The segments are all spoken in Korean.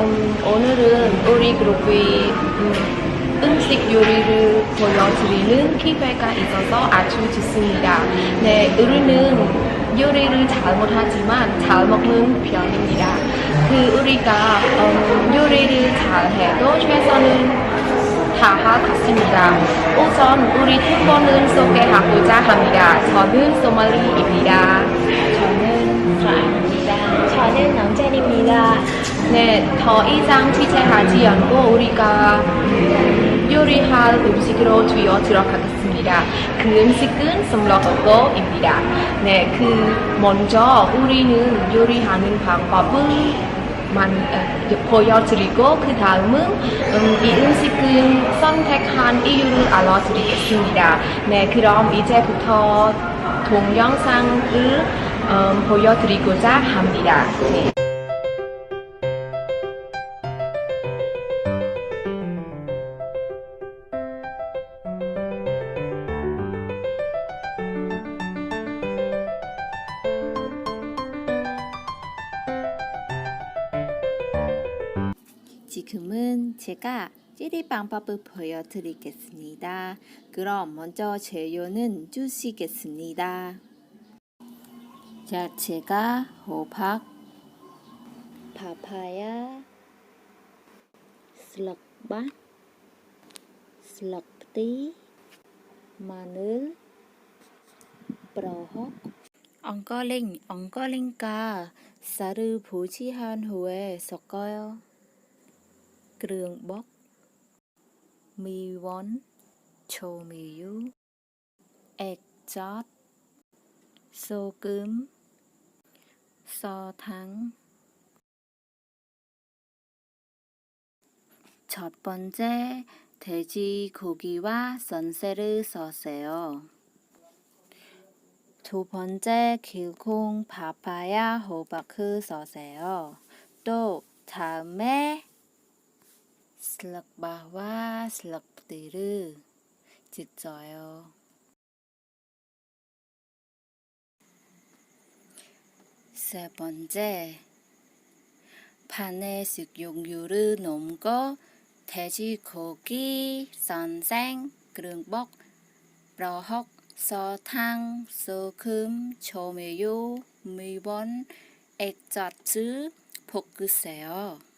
음, 오늘은 우리 그룹이 음, 음식 요리를 보여드리는 기회가 있어서 아주 좋습니다. 네, 우리는 요리를 잘 못하지만 잘 먹는 편입니다. 그 우리가 음, 요리를 잘해도 최선을 다할 것입니다. 우선 우리 팀원을 소개하고자 합니다. 저는 소말리입니다. 저는 서아입니다. 저는 남잔입니다. 네, 더 이상 취재하지 않고 우리가 음, 요리할 음식으로 뛰어 들어 가겠습니다. 그 음식은 썸러버거입니다. 네, 그 먼저 우리는 요리하는 방법을 만, 어, 보여드리고 그 다음은 음, 이 음식을 선택한 이유를 알려드리겠습니다. 네, 그럼 이제부터 동영상을 음, 보여드리고자 합니다. 네. 지금은 제가 찌리 방법을 보여드리겠습니다. 그럼 먼저 재료는 주시겠습니다. 야채가 호박, 파파야, 슬럭밭, 슬럭띠, 마늘, 브로հ, 엉거링, 엉거링과 쌀을 보지한 후에 섞어요. គ្រឿងបុកមីវ៉ុនឆូមីយូអេកចតសូគឹមសថាំង 첫 번째 돼지고기와 선새를 써세요. 두 번째 길콩 파파야 호박을 써세요. 또 다음에 슬럭 바와 슬럭들을 찍어요. 세 번째, 판에 식용유를 넣고 돼지고기, 선생, 그릉복, 러헉, 설탕, 소금, 조미료, 미원, 액젓을 볶으세요.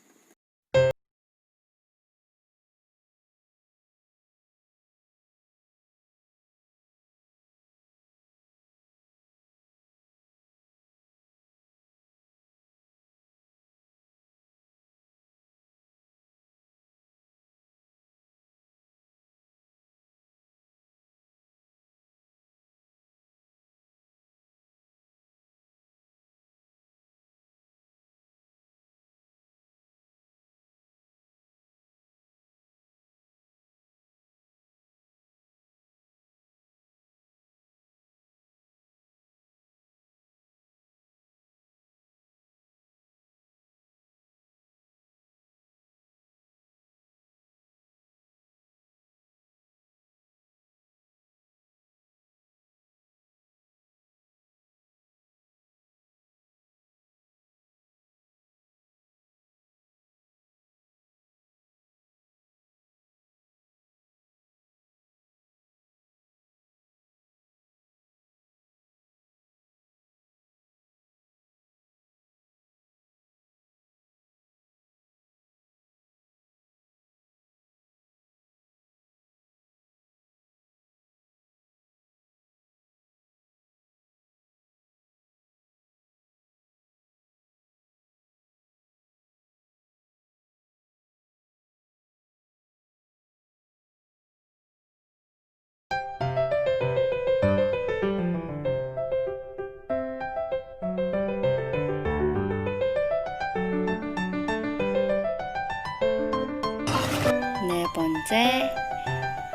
번째,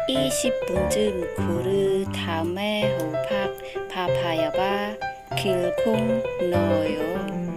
20분쯤 구르 다음에 호박, 파파야와 길콩 넣어요.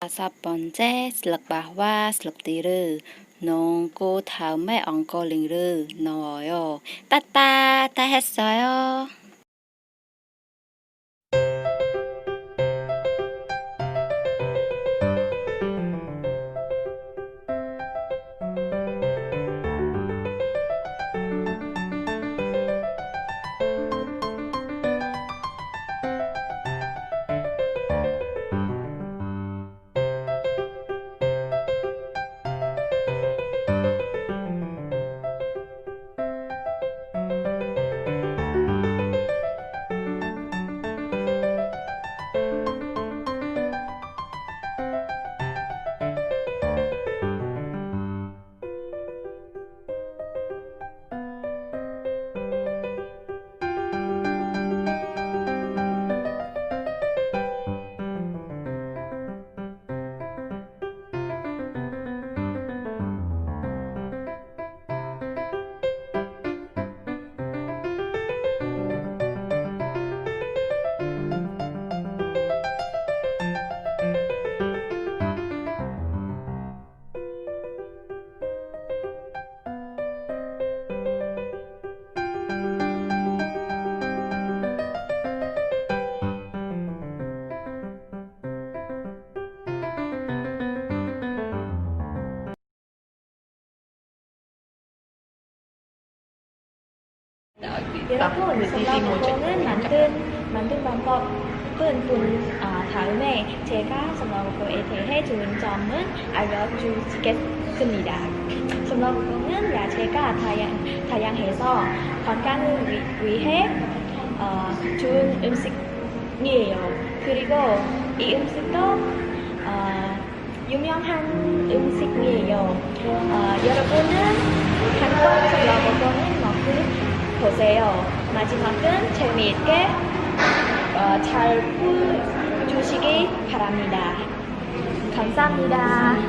다섯 번째 슬럭바와 슬럭디를 넣고 다음에 엉거링을 넣어요. 따따 다 했어요. 여러분, 선라고는 만든 만든 방법은 분 아, 다음에 제가 선라고에 대해 좋은 점은 알려주시겠습니다. 선라고는 야채가 다양, 다양해서 건강을 위, 위해 어, 좋은 음식이에요. 그리고 이 음식도 어, 유명한 음식이에요. 어, 여러분은 한번 선라고는 먹고 보세요. 마지막은 재미있게 어, 잘 보여주시기 바랍니다. 감사합니다.